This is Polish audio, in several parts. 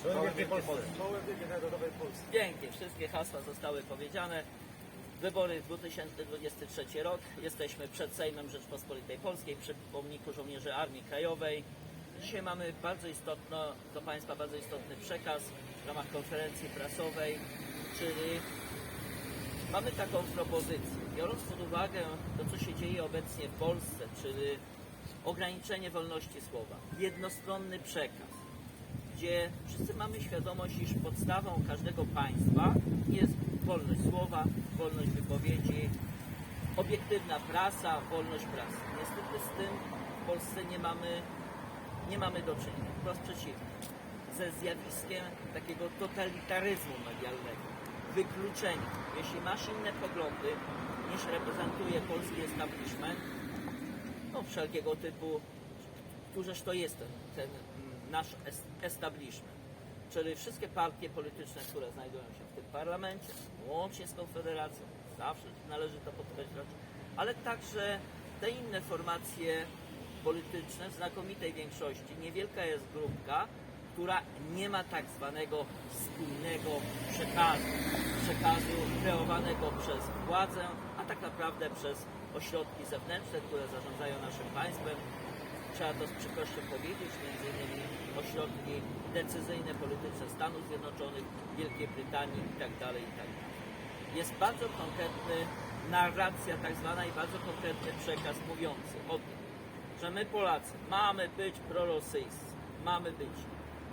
Chwała Wielkiej Polsce. Wielkiej Narodowej Polsce. Pięknie, wszystkie hasła zostały powiedziane. Wybory 2023 rok. Jesteśmy przed Sejmem Rzeczpospolitej Polskiej, przy pomniku żołnierzy Armii Krajowej. Dzisiaj mamy bardzo istotno, do Państwa bardzo istotny przekaz w ramach konferencji prasowej, czyli mamy taką propozycję. Biorąc pod uwagę to, co się dzieje obecnie w Polsce, czyli ograniczenie wolności słowa, jednostronny przekaz, gdzie wszyscy mamy świadomość, iż podstawą każdego państwa jest wolność słowa, wolność wypowiedzi, obiektywna prasa, wolność prasy. Niestety z tym w Polsce nie mamy, nie mamy do czynienia. Wprost przeciwnie. Ze zjawiskiem takiego totalitaryzmu medialnego, wykluczenia. Jeśli masz inne poglądy niż reprezentuje polski establishment, no wszelkiego typu, któreż to jest ten, ten mm, nasz es- establishment, czyli wszystkie partie polityczne, które znajdują się w tym parlamencie, łącznie z Konfederacją, zawsze należy to podkreślać, ale także te inne formacje polityczne w znakomitej większości, niewielka jest grupka, która nie ma tak zwanego spójnego przekazu, przekazu kreowanego przez władzę, a tak naprawdę przez ośrodki zewnętrzne, które zarządzają naszym państwem. Trzeba to z przykrością powiedzieć, między innymi ośrodki decyzyjne polityczne Stanów Zjednoczonych, Wielkiej Brytanii itd. itd. Jest bardzo konkretny narracja tak zwana i bardzo konkretny przekaz mówiący o tym, że my Polacy mamy być prorosyjscy, mamy być,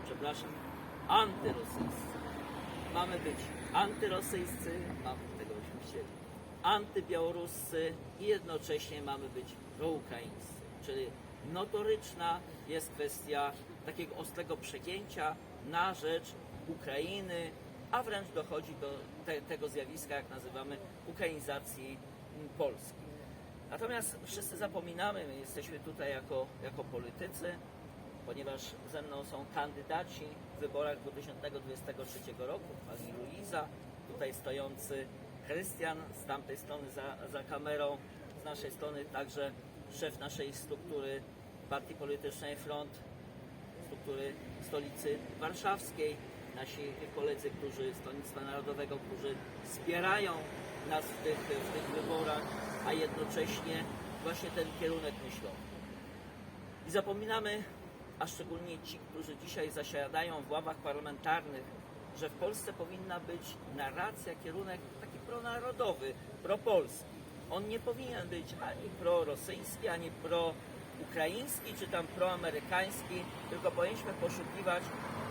przepraszam, antyrosyjscy, mamy być antyrosyjscy, mamy tego chcieli, antybiałoruscy i jednocześnie mamy być proukraińscy, czyli notoryczna jest kwestia takiego ostrego przegięcia na rzecz Ukrainy, a wręcz dochodzi do te, tego zjawiska, jak nazywamy, ukrainizacji Polski. Natomiast wszyscy zapominamy, my jesteśmy tutaj jako, jako politycy, ponieważ ze mną są kandydaci w wyborach 2023 roku, pani Luiza, tutaj stojący Krystian, z tamtej strony za, za kamerą, z naszej strony także szef naszej struktury partii politycznej Front, struktury stolicy warszawskiej, nasi koledzy, którzy z Stronnictwa Narodowego, którzy wspierają nas w tych, w tych wyborach, a jednocześnie właśnie ten kierunek myślowy. I zapominamy, a szczególnie ci, którzy dzisiaj zasiadają w ławach parlamentarnych, że w Polsce powinna być narracja, kierunek pronarodowy, propolski. On nie powinien być ani prorosyjski, ani proukraiński, czy tam proamerykański, tylko powinniśmy poszukiwać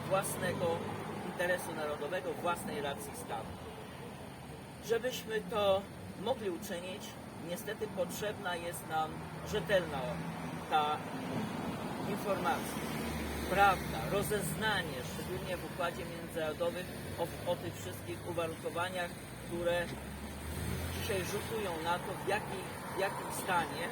własnego interesu narodowego, własnej racji stanu. Żebyśmy to mogli uczynić, niestety potrzebna jest nam rzetelna ta informacja, prawda, rozeznanie, szczególnie w układzie międzynarodowym, o, o tych wszystkich uwarunkowaniach, które dzisiaj rzutują na to, w, jaki, w jakim stanie,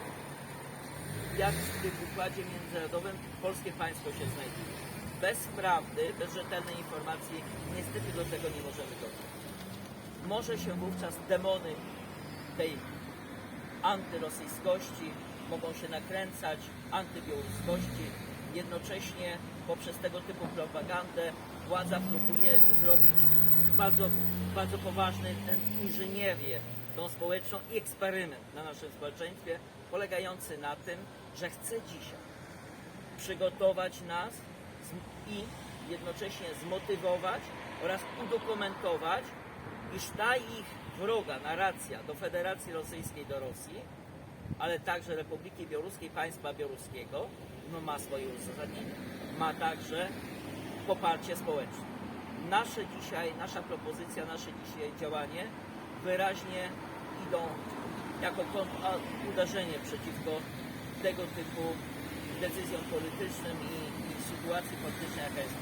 jak w tym układzie międzynarodowym polskie państwo się znajduje. Bez prawdy, bez rzetelnej informacji niestety do tego nie możemy dojść. Może się wówczas demony tej antyrosyjskości mogą się nakręcać, antybiałoruskości. Jednocześnie poprzez tego typu propagandę władza próbuje zrobić bardzo, bardzo poważny inżynierię tą społeczną i eksperyment na naszym społeczeństwie polegający na tym, że chce dzisiaj przygotować nas i jednocześnie zmotywować oraz udokumentować, iż ta ich wroga narracja do Federacji Rosyjskiej, do Rosji, ale także Republiki Białoruskiej, państwa białoruskiego, no ma swoje uzasadnienie. Ma także poparcie społeczne. Nasze dzisiaj, nasza propozycja, nasze dzisiaj działanie wyraźnie idą jako uderzenie przeciwko tego typu decyzjom politycznym i, i sytuacji politycznej, jaka jest.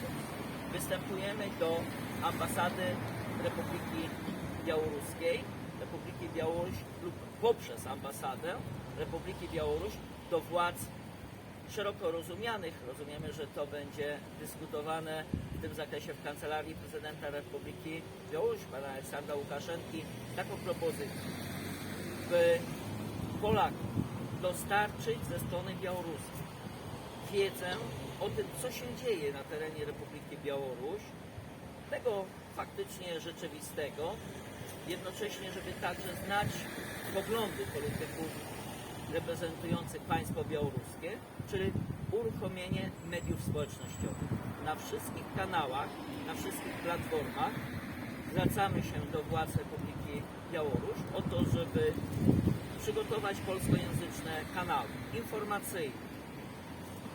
Występujemy do ambasady Republiki Białoruskiej, Republiki Białoruś lub poprzez ambasadę Republiki Białoruś do władz szeroko rozumianych. Rozumiemy, że to będzie dyskutowane w tym zakresie w Kancelarii Prezydenta Republiki Białoruś, pana Aleksandra Łukaszenki, taką propozycję, by Polakom dostarczyć ze strony białoruskiej wiedzę o tym, co się dzieje na terenie Republiki Białoruś, tego faktycznie rzeczywistego, jednocześnie, żeby także znać poglądy polityków reprezentujących państwo białoruskie, czyli uruchomienie mediów społecznościowych. Na wszystkich kanałach, na wszystkich platformach zwracamy się do władz Republiki Białoruś o to, żeby przygotować polskojęzyczne kanały informacyjne,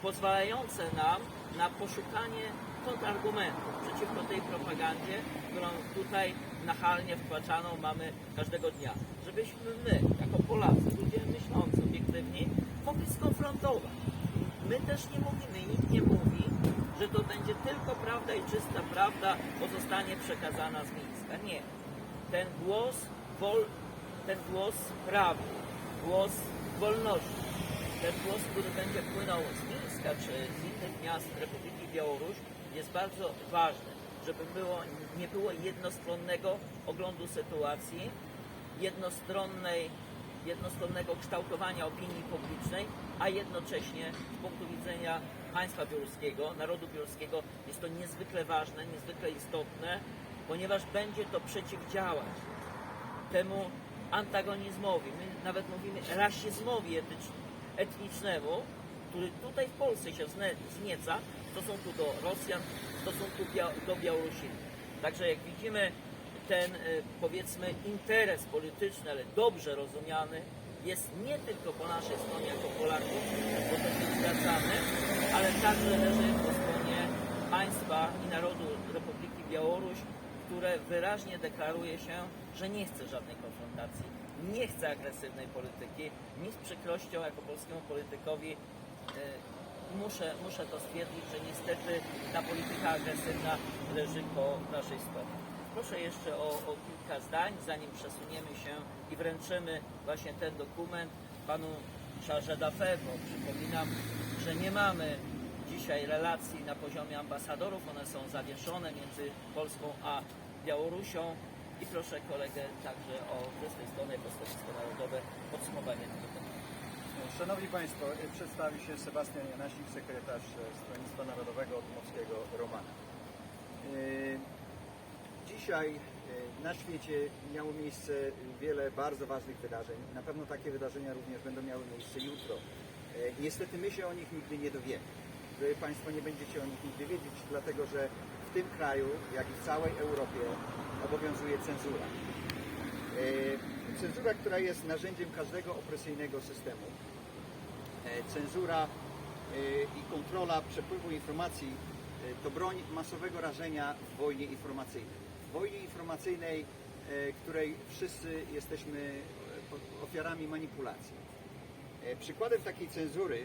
pozwalające nam na poszukanie kontrargumentów przeciwko tej propagandzie, którą tutaj nachalnie wtłaczaną mamy każdego dnia. Żebyśmy my, jako Polacy, ludzie myślący, obiektywni, mogli skonfrontować. My też nie mówimy, nikt nie mówi, że to będzie tylko prawda i czysta prawda, bo zostanie przekazana z Mińska. Nie. Ten głos, wol, ten głos prawdy, głos wolności, ten głos, który będzie płynął z Mińska czy z innych miast Republiki Białoruś jest bardzo ważny, żeby było, nie było jednostronnego oglądu sytuacji, jednostronnej, jednostronnego kształtowania opinii publicznej, a jednocześnie z punktu widzenia państwa białoruskiego, narodu białoruskiego jest to niezwykle ważne, niezwykle istotne, ponieważ będzie to przeciwdziałać temu antagonizmowi, my nawet mówimy rasizmowi etnicznemu, który tutaj w Polsce się znieca stosunku do Rosjan, w stosunku do Białorusinów. Także jak widzimy ten e, powiedzmy interes polityczny, ale dobrze rozumiany, jest nie tylko po naszej stronie jako Polaków, bo to się zgadzamy, ale także leży po stronie państwa i narodu Republiki Białoruś, które wyraźnie deklaruje się, że nie chce żadnej konfrontacji, nie chce agresywnej polityki. Mi z przykrością jako polskiemu politykowi e, muszę, muszę to stwierdzić, że niestety ta polityka agresywna leży po naszej stronie. Proszę jeszcze o, o kilka zdań, zanim przesuniemy się i wręczymy właśnie ten dokument panu Charles Dafe, bo przypominam, że nie mamy dzisiaj relacji na poziomie ambasadorów, one są zawieszone między Polską a Białorusią i proszę kolegę także o z tej strony jako Narodowe podsumowanie tego tematu. Szanowni Państwo, y, przedstawi się Sebastian Janasik, sekretarz e, Stronnictwa Narodowego Odmowskiego Romana. Y, Dzisiaj na świecie miało miejsce wiele bardzo ważnych wydarzeń. Na pewno takie wydarzenia również będą miały miejsce jutro. Niestety my się o nich nigdy nie dowiemy. Wy Państwo nie będziecie o nich nigdy wiedzieć, dlatego że w tym kraju, jak i w całej Europie obowiązuje cenzura. E, Cenzura, która jest narzędziem każdego opresyjnego systemu. Cenzura e, i kontrola przepływu informacji e, to broń masowego rażenia w wojnie informacyjnej. W wojnie informacyjnej, e, której wszyscy jesteśmy ofiarami manipulacji. Przykładem takiej cenzury,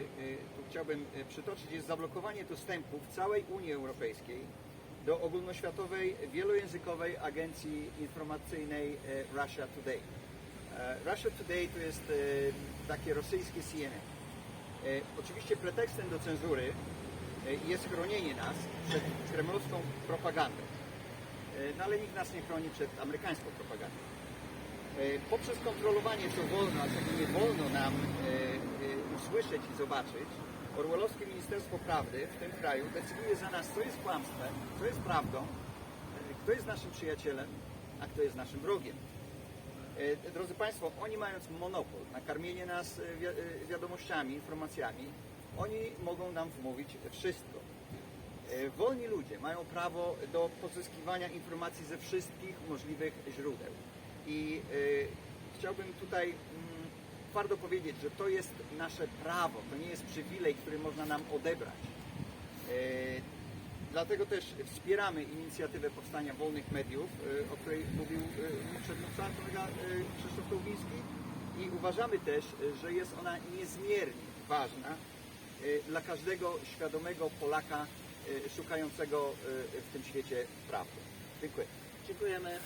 tu chciałbym przytoczyć, jest zablokowanie dostępu w całej Unii Europejskiej do ogólnoświatowej, wielojęzykowej agencji informacyjnej Russia Today. Russia Today to jest takie rosyjskie CNN. E, Oczywiście pretekstem do cenzury e, jest chronienie nas przed kremlowską propagandą. E, No ale nikt nas nie chroni przed amerykańską propagandą. Poprzez kontrolowanie co wolno, a czego nie wolno nam usłyszeć i zobaczyć, Orwellowskie Ministerstwo Prawdy w tym kraju decyduje za nas, co jest kłamstwem, co jest prawdą, kto jest naszym przyjacielem, a kto jest naszym wrogiem. E, Drodzy Państwo, oni mając monopol na karmienie nas e, e, wiadomościami, informacjami, oni mogą nam wmówić wszystko. Wolni ludzie mają prawo do pozyskiwania informacji ze wszystkich możliwych źródeł. I chciałbym tutaj mm, twardo powiedzieć, że to jest nasze prawo, to nie jest przywilej, który można nam odebrać. Dlatego też wspieramy inicjatywę powstania wolnych mediów, e, o której mówił e, mój przedmówca, kolega e, Krzysztof Kołbiński i uważamy też, że jest ona niezmiernie ważna dla każdego świadomego Polaka szukającego w tym świecie prawdy. Dziękuję. Dziękujemy.